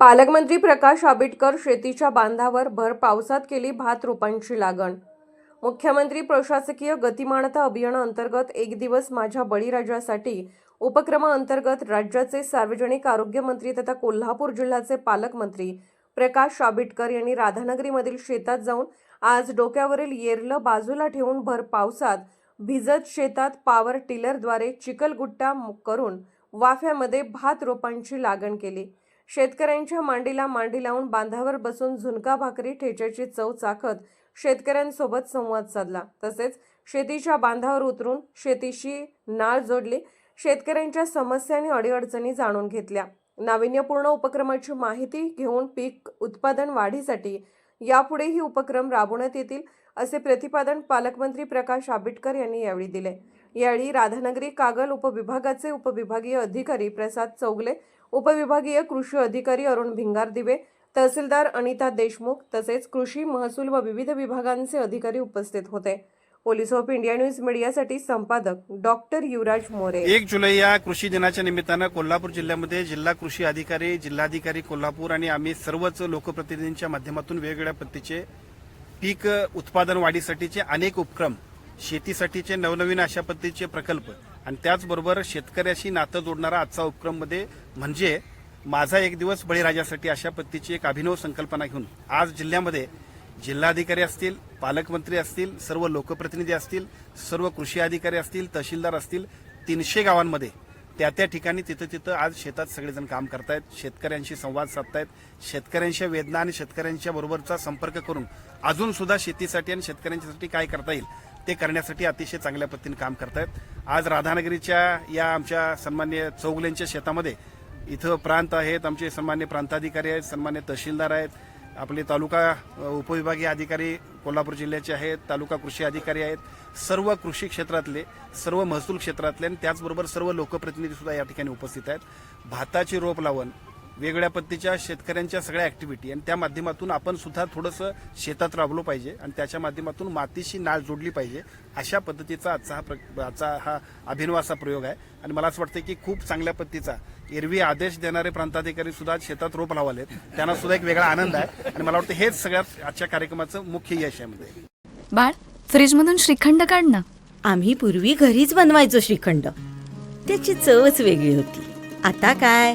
पालकमंत्री प्रकाश आंबेडकर शेतीच्या बांधावर भर पावसात केली भात रोपांची लागण. मुख्यमंत्री प्रशासकीय गतिमानता अभियानाअंतर्गत एक दिवस माझ्या बळीराजासाठी उपक्रमाअंतर्गत राज्याचे सार्वजनिक आरोग्य मंत्री तथा कोल्हापूर जिल्ह्याचे पालकमंत्री प्रकाश आंबेडकर यांनी राधानगरीमधील शेतात जाऊन आज डोक्यावरील येरलं बाजूला ठेवून भर पावसात भिजत शेतात पॉवर टिलरद्वारे चिखलगुट्टा करून वाफ्यामध्ये भात रोपांची लागण केली. शेतकऱ्यांच्या मांडीला मांडी लावून बांधावर बसून झुणका भाकरी ठेच्याची चव चाखत शेतकऱ्यांसोबत संवाद साधला. तसेच शेतीच्या बांधावर उतरून शेतीशी नाळ जोडली शेतकऱ्यांच्या समस्या आणि अडीअडचणी जाणून घेतल्या. नाविन्यपूर्ण उपक्रमाची माहिती घेऊन पीक उत्पादन वाढीसाठी यापुढेही उपक्रम राबवण्यात येतील असे प्रतिपादन पालकमंत्री प्रकाश आंबेडकर यांनी यावेळी दिले. यावेळी राधानगरी कागल उपविभागाचे उपविभागीय अधिकारी प्रसाद चौगले उपविभागीय कृषी अधिकारी अरुण भिंगार दिवे तहसीलदार अनिता देशमुख तसेच कृषी महसूल व विविध विभागांचे अधिकारी उपस्थित होते. पोलीस ऑफ इंडिया न्यूज मीडियासाठी संपादक डॉक्टर युवराज मोरे. एक जुलै या कृषी दिनाच्या निमित्तानं कोल्हापूर जिल्ह्यामध्ये जिल्हा कृषी अधिकारी जिल्हाधिकारी कोल्हापूर आणि आम्ही सर्वच लोकप्रतिनिधींच्या माध्यमातून वेगवेगळ्या पद्धतीचे पीक उत्पादन वाढीसाठीचे अनेक उपक्रम शेतीसाठीचे नवनवीन अशा पद्धतीचे प्रकल्प आणि त्याचबरोबर शेतकऱ्याशी नातं जोडणारा आजचा उपक्रममध्ये म्हणजे माझा एक दिवस बळीराजासाठी अशा पद्धतीची एक अभिनव संकल्पना घेऊन आज जिल्ह्यामध्ये जिल्हाधिकारी असतील पालकमंत्री असतील सर्व लोकप्रतिनिधी असतील सर्व कृषी अधिकारी असतील तहसीलदार असतील तीनशे गावांमध्ये त्या त्या ठिकाणी तिथं तिथं आज शेतात सगळेजण काम करतायत शेतकऱ्यांशी संवाद साधतायत शेतकऱ्यांच्या वेदना आणि शेतकऱ्यांच्या बरोबरचा संपर्क करून अजून सुद्धा शेतीसाठी आणि शेतकऱ्यांच्यासाठी काय करता येईल ते करण्यासाठी अतिशय चांगल्या पद्धतीने काम करतायत. आज राधानगरीच्या या आमच्या सन्मान्य चौगलेंच्या शेतामध्ये इथं प्रांत आहेत आमचे सन्मान्य प्रांताधिकारी आहेत सन्मान्य तहसीलदार आहेत आपले तालुका उपविभागीय अधिकारी कोल्हापूर जिल्ह्याचे आहेत तालुका कृषी अधिकारी आहेत सर्व कृषी क्षेत्रातले सर्व महसूल क्षेत्रातले आणि त्याचबरोबर सर्व लोकप्रतिनिधी सुद्धा या ठिकाणी उपस्थित आहेत. भाताची रोप लावण वेगवेगळ्या पद्धतीच्या शेतकऱ्यांच्या सगळ्या ऍक्टिव्हिटी आणि त्या माध्यमातून आपण सुद्धा थोडंसं शेतात राबलो पाहिजे आणि त्याच्या माध्यमातून मातीशी नाळ जोडली पाहिजे अशा पद्धतीचा आजचा हा प्र- आजचा हा अभिनव असा प्रयोग आहे. आणि मला असं वाटतं की खूप चांगल्या पद्धतीचा एरवी आदेश देणारे प्रांताधिकारी सुद्धा शेतात रोप लावलेत. त्यांना सुद्धा एक वेगळा आनंद आहे. आणि मला वाटतं हेच सगळ्यात आजच्या कार्यक्रमाचं मुख्य यश आहे मध्ये. बाळ फ्रीजमधून श्रीखंड काढ ना. आम्ही पूर्वी घरीच बनवायचो श्रीखंड. त्याची चवच वेगळी होती. आता काय?